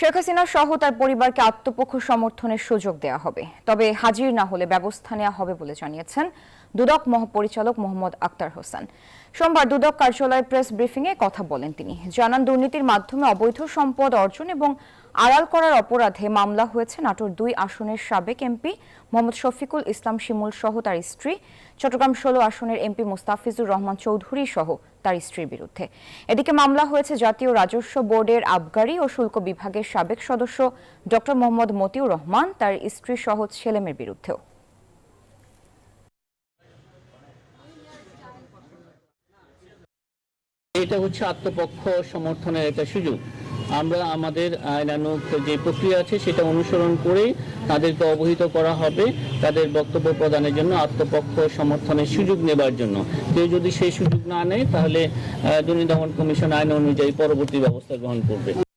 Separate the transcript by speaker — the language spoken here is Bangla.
Speaker 1: শেখ হাসিনা সহ তার পরিবারকে আত্মপক্ষ সমর্থনের সুযোগ দেওয়া হবে। তবে হাজির না হলে ব্যবস্থা নেওয়া হবে বলে জানিয়েছেন দুদক মহাপরিচালক মোহাম্মদ আক্তার হোসেন। সোমবার দুদক কার্যালয়ের প্রেস ব্রিফিংয়ে কথা বলেন তিনি। জানান, দুর্নীতির মাধ্যমে অবৈধ সম্পদ অর্জন এবং আড়াল করার অপরাধে মামলা হয়েছে নাটোর দুই আসনের সাবেক এমপি মোহাম্মদ শফিকুল ইসলাম শিমুল সহ তার স্ত্রী। চট্টগ্রাম ষোলো আসনের এমপি মুস্তাফিজুর রহমান চৌধুরী সহ তার স্ত্রীর বিরুদ্ধে। এদিকে মামলা হয়েছে জাতীয় রাজস্ব বোর্ডের আবগারি ও শুল্ক বিভাগের সাবেক সদস্য ডক্টর মোহাম্মদ মতিউর রহমান, তার স্ত্রী সহ ছেলেমেয়ের বিরুদ্ধেও।
Speaker 2: এটা হচ্ছে আত্মপক্ষ সমর্থনের একটা সুযোগ। আমরা আমাদের আইনানুক যে প্রক্রিয়া আছে সেটা অনুসরণ করে তাদেরকে অবহিত করা হবে, তাদের বক্তব্য প্রদানের জন্য, আত্মপক্ষ সমর্থনের সুযোগ নেবার জন্য। কেউ যদি সেই সুযোগ না নেয়, তাহলে দুর্নীতি দমন কমিশন আইন অনুযায়ী পরবর্তী ব্যবস্থা গ্রহণ করবে।